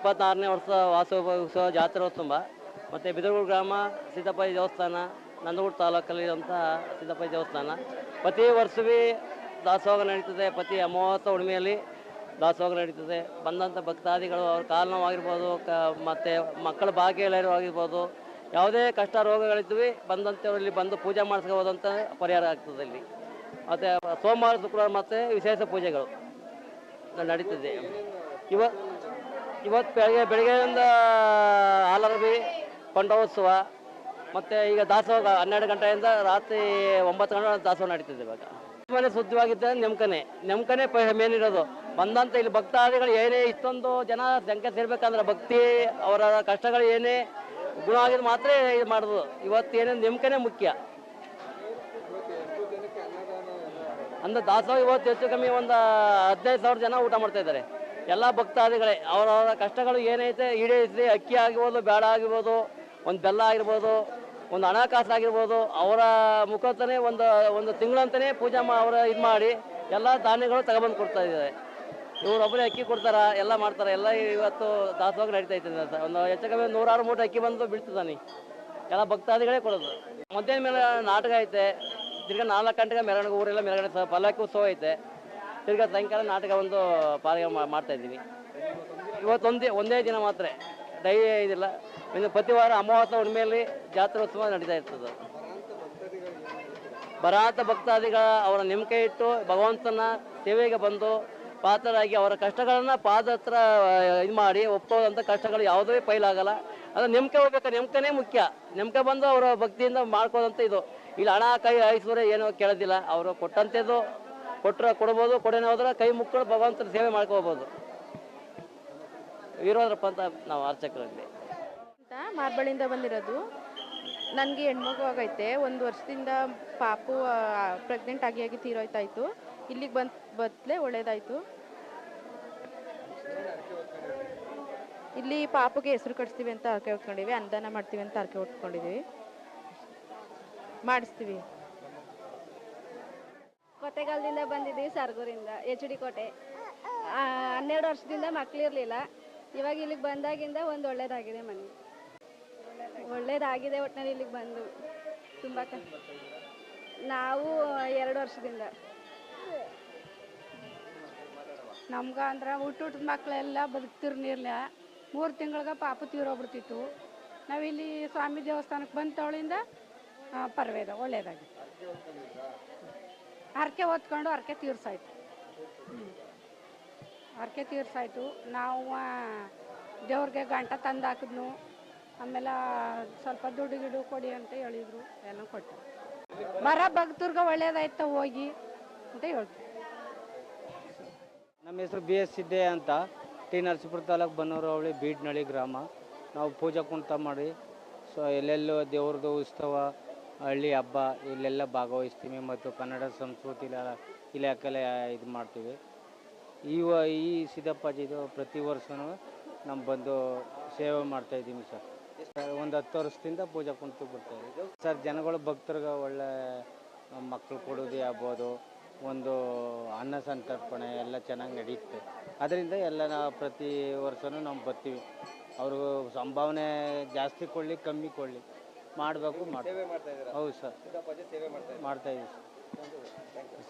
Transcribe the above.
ಇಪ್ಪತ್ತಾರನೇ ವರ್ಷ ವಾಸೋತ್ಸವ ಜಾತ್ರೋತ್ಸವ. ಮತ್ತು ಬಿದರೂರು ಗ್ರಾಮ ಸಿದ್ದಪ್ಪಾಯಿ ದೇವಸ್ಥಾನ, ನಂದಗೂಡು ತಾಲೂಕಲ್ಲಿರುವಂಥ ಸಿದ್ದಪ್ಪಾಯಿ ದೇವಸ್ಥಾನ. ಪ್ರತಿ ವರ್ಷವೇ ದಾಸೋಹ ನಡೀತದೆ, ಪ್ರತಿ ಅಮಾವಾಸ್ಯ ಹುಣ್ಣಿಮೆಯಲ್ಲಿ ದಾಸೋಹ ನಡೀತದೆ. ಬಂದಂಥ ಭಕ್ತಾದಿಗಳು ಅವ್ರ ಕಾಲು ಕ ಮತ್ತು ಮಕ್ಕಳ ಭಾಗ್ಯ ಆಗಿರ್ಬೋದು ಯಾವುದೇ ಕಷ್ಟ ರೋಗಗಳಿದ್ವಿ ಬಂದಂಥವ್ರಲ್ಲಿ ಬಂದು ಪೂಜೆ ಮಾಡಿಸ್ಕೋಬೋದಂತ ಪರಿಹಾರ ಆಗ್ತದೆ ಇಲ್ಲಿ. ಮತ್ತು ಸೋಮವಾರ, ಶುಕ್ರವಾರ ಮತ್ತು ವಿಶೇಷ ಪೂಜೆಗಳು ನಡೀತದೆ. ಇವ ಇವತ್ತು ಬೆಳಗ್ಗೆ ಬೆಳಗ್ಗೆಯಿಂದ ಹಾಲರಬಿ ಪಂಡೋತ್ಸವ ಮತ್ತು ಈಗ ದಾಸೋಹ ಹನ್ನೆರಡು ಗಂಟೆಯಿಂದ ರಾತ್ರಿ ಒಂಬತ್ತು ಗಂಟೆ ದಾಸೋಹ ನಡೀತಿದೆ ಇವಾಗ. ಮನೆ ಶುದ್ಧವಾಗಿದ್ದ ನೆಮ್ಕನೆ. ನೆಮ್ಕನೆ ಮೇನ್ ಇರೋದು. ಬಂದಂತ ಇಲ್ಲಿ ಭಕ್ತಾದಿಗಳು ಏನೇ ಇಷ್ಟೊಂದು ಜನ ಸಂಖ್ಯೆ ಸೇರ್ಬೇಕಂದ್ರೆ ಭಕ್ತಿ, ಅವರ ಕಷ್ಟಗಳು ಏನೇ ಗುಣ ಆಗಿದ್ರೆ ಮಾತ್ರ ಇದು ಮಾಡೋದು. ಇವತ್ತು ಏನೇ ನೆಮ್ಕನೆ ಮುಖ್ಯ. ಅಂದ್ರೆ ದಾಸೋಹ ಇವತ್ತು ಹೆಚ್ಚು ಕಮ್ಮಿ ಒಂದು ಹದಿನೈದು ಸಾವಿರ ಜನ ಊಟ ಮಾಡ್ತಾ ಇದ್ದಾರೆ. ಎಲ್ಲ ಭಕ್ತಾದಿಗಳೇ, ಅವರವರ ಕಷ್ಟಗಳು ಏನೈತೆ ಈಡೇರಿಸಿ ಅಕ್ಕಿ ಆಗಿರ್ಬೋದು ಬೇಡ ಆಗಿರ್ಬೋದು, ಒಂದು ಬೆಲ್ಲ ಆಗಿರ್ಬೋದು, ಒಂದು ಹಣಕಾಸು ಆಗಿರ್ಬೋದು, ಅವರ ಮುಖಾಂತರೇ ಒಂದು ಒಂದು ತಿಂಗಳಂತಲೇ ಪೂಜೆ ಮಾ, ಅವರ ಇದು ಮಾಡಿ ಎಲ್ಲ ಧಾನ್ಯಗಳು ತಗೊಬಂದು ಕೊಡ್ತಾ ಇದ್ದಾರೆ. ಇವರೊಬ್ಬರೇ ಅಕ್ಕಿ ಕೊಡ್ತಾರ, ಎಲ್ಲ ಮಾಡ್ತಾರೆ, ಎಲ್ಲ ಇವತ್ತು ದಾಸವಾಗಿ ನಡೀತಾ ಇದ್ದಾರೆ ಒಂದು ಹೆಚ್ಚು ಕಮ್ಮಿ ನೂರಾರು ಮೂಟೆ ಅಕ್ಕಿ ಬಂದು ಬೀಳ್ತದಾನೆ ಎಲ್ಲ ಭಕ್ತಾದಿಗಳೇ ಕೊಡೋದು. ಮಧ್ಯಾಹ್ನ ಮೇಲೆ ನಾಟಕ ಐತೆ, ತಿರ್ಗಿ ನಾಲ್ಕು ಗಂಟೆಗೆ ಮೆರವಣಿಗೆ, ಊರೆಲ್ಲ ಮೆರವಣಿಗೆ ಪಲ್ಲಕ್ಕಿ ಉತ್ಸವ ಐತೆ. ತಿರ್ಗಾ ಸಾಯಂಕಾಲ ನಾಟಕ ಒಂದು ಪಾಲಿಗೆ ಮಾಡ್ತಾ ಇದ್ದೀನಿ ಇವತ್ತು ಒಂದೇ ದಿನ ಮಾತ್ರ. ಡೈ ಇದಿಲ್ಲ. ಇನ್ನು ಪ್ರತಿ ವಾರ ಅಮಾವಾಸ್ಯ ಹುಣ್ಣಿಮೆಯಲ್ಲಿ ಜಾತ್ರೋತ್ಸವ ನಡೀತಾ ಇರ್ತದೆ. ಬರಾತ ಭಕ್ತಾದಿಗಳ ಅವರ ನಂಬಿಕೆ ಇಟ್ಟು ಭಗವಂತನ ಸೇವೆಗೆ ಬಂದು ಪಾತ್ರರಾಗಿ ಅವರ ಕಷ್ಟಗಳನ್ನು ಪಾದ ಹತ್ರ ಇದು ಮಾಡಿ ಒಪ್ಪೋದಂಥ ಕಷ್ಟಗಳು ಯಾವುದೇ ಪೈಲಾಗಲ್ಲ. ಅದು ನೆಮ್ಕೆ ಹೋಗ್ಬೇಕು. ನೆಮ್ಕನೇ ಮುಖ್ಯ. ನೆಮ್ಕೆ ಬಂದು ಅವರ ಭಕ್ತಿಯಿಂದ ಮಾಡ್ಕೋದಂತ ಇದು. ಇಲ್ಲಿ, ಹಣ, ಕೈ ಐಶ್ವರ್ಯ ಏನೋ ಕೇಳೋದಿಲ್ಲ. ಅವರು ಕೊಟ್ಟಂಥದ್ದು ಕೊಟ್ಟರೆ ಕೊಡ್ಬೋದು, ಕೊಡೇನೆ ಹೋದ್ರೆ ಕೈ ಮುಕ್ಕೊಂಡು ಭಗವಂತನ ಸೇವೆ ಮಾಡ್ಕೋಬೋದು ವೀರೋದ್ರಪ್ಪ ಅಂತ ನಾವು ಅರ್ಚಕರಲ್ಲಿ ಅಂತ ಬಂದಿರೋದು. ನನಗೆ ಹೆಣ್ಮಗು ಆಗೈತೆ, ಒಂದು ವರ್ಷದಿಂದ ಪಾಪು ಪ್ರೆಗ್ನೆಂಟ್ ಆಗಿ ಆಗಿ ತೀರೋಯ್ತಾಯ್ತು. ಇಲ್ಲಿಗೆ ಬಂದು, ಬದಲೇ ಒಳ್ಳೇದಾಯಿತು. ಇಲ್ಲಿ ಪಾಪಗೆ ಹೆಸರು ಕಟ್ಸ್ತೀವಿ ಅಂತ ಅರ್ಕೆ ಹೊತ್ಕೊಂಡಿವಿ, ಅನುದಾನ ಮಾಡ್ತೀವಿ ಅಂತ ಅರ್ಕೆ ಹೊತ್ಕೊಂಡಿದ್ದೀವಿ ಮಾಡಿಸ್ತೀವಿ. ಕೊತ್ತೆಗಾಲದಿಂದ ಬಂದಿದ್ದೀವಿ ಸರ್ಗೂರಿಂದ, ಎಚ್ ಡಿ ಕೋಟೆ. ಹನ್ನೆರಡು ವರ್ಷದಿಂದ ಮಕ್ಳಿರ್ಲಿಲ್ಲ ಇವಾಗ ಇಲ್ಲಿಗೆ ಬಂದಾಗಿಂದ ಒಂದು ಒಳ್ಳೇದಾಗಿದೆ ಮನೆ. ಒಳ್ಳೇದಾಗಿದೆ ಒಟ್ಟಿನಲ್ಲಿ ಇಲ್ಲಿಗೆ ಬಂದು. ತುಂಬ ಕ, ನಾವು ಎರಡು ವರ್ಷದಿಂದ. ನಮ್ಗೆ ಅಂದ್ರೆ ಹುಟ್ಟು ಹುಟ್ಟಿದ ಮಕ್ಕಳೆಲ್ಲ ಬದುಕ್ತಿರ್ನಿರ್ಲ ಮೂರು ತಿಂಗಳಿಗೆ ಪಾಪ ತೀರೋಗ್ಬಿಡ್ತಿತ್ತು. ನಾವಿಲ್ಲಿ ಸ್ವಾಮಿ ದೇವಸ್ಥಾನಕ್ಕೆ ಬಂದ ತವಳಿಂದ ಪರ್ವೇದ ಹರಕೆ ಹೊತ್ಕೊಂಡು ಹರಕೆ ತೀರ್ಸಾಯ್ತು. ಹರಕೆ ತೀರ್ಸಾಯ್ತು. ನಾವು ದೇವ್ರಿಗೆ ಗಂಟ ತಂದು ಹಾಕಿದ್ನು. ಆಮೇಲೆ ಸ್ವಲ್ಪ ದುಡ್ಡು ಗಿಡು ಕೊಡಿ ಅಂತ ಹೇಳಿದ್ರು. ಎಲ್ಲ ಕೊಟ್ಟು. ಬರ ಭಕ್ತರ್ಗೆ ಒಳ್ಳೇದಾಯ್ತು ಹೋಗಿ ಅಂತ ಹೇಳ್ತೀವಿ ನಮ್ಮ ಹೆಸರು ಬಿ ಎಸ್ ಸಿದ್ದೆ ಅಂತ. ಟಿ ನರಸೀಪುರ ತಾಲೂಕು ಬನ್ನೂರು ಅವಳಿ ಬೀಡ್ನಳ್ಳಿ ಗ್ರಾಮ. ನಾವು ಪೂಜಾ ಕುಣಿತ ಮಾಡಿ ಸೊ, ಎಲ್ಲೆಲ್ಲೋ ದೇವ್ರದ್ದು ಉತ್ಸವ ಹಳ್ಳಿ ಹಬ್ಬ, ಇಲ್ಲೆಲ್ಲ ಭಾಗವಹಿಸ್ತೀವಿ ಮತ್ತು ಕನ್ನಡ ಸಂಸ್ಕೃತಿ ಇಲಾ- ಇಲಾಖೆಲೆ ಇದು ಮಾಡ್ತೀವಿ. ಈ ವ, ಈ ಸಿದ್ದಪ್ಪಾಜಿದು ಪ್ರತಿ ವರ್ಷವೂ ನಮ್ಮ ಬಂದು ಸೇವೆ ಮಾಡ್ತಾ ಇದ್ದೀವಿ ಸರ್. ಒಂದು ಹತ್ತು ವರ್ಷದಿಂದ ಪೂಜೆ ಕುಂತು ಬರ್ತಾ ಇದ್ದೀವಿ. ಸರ್, ಜನಗಳು ಭಕ್ತರಿಗೆ ಒಳ್ಳೆ ಮಕ್ಕಳು ಕೊಡೋದೇ ಆಗ್ಬೋದು, ಒಂದು ಅನ್ನ ಸಂತರ್ಪಣೆ ಎಲ್ಲ ಚೆನ್ನಾಗಿ ನಡೆಯುತ್ತೆ ಅದರಿಂದ ಎಲ್ಲ ಪ್ರತಿ ವರ್ಷವೂ ನಾವು ಬರ್ತೀವಿ. ಅವರು ಸಂಭಾವನೆ ಜಾಸ್ತಿ ಕೊಡಲಿ, ಕಮ್ಮಿ ಕೊಡಲಿ. ಮಾಡಬೇಕು ಮಾಡ್ತೀವಿ ಹೌದು ಸರ್. ಮಾಡ್ತಾ ಇದ್ದೀವಿ ಸರ್.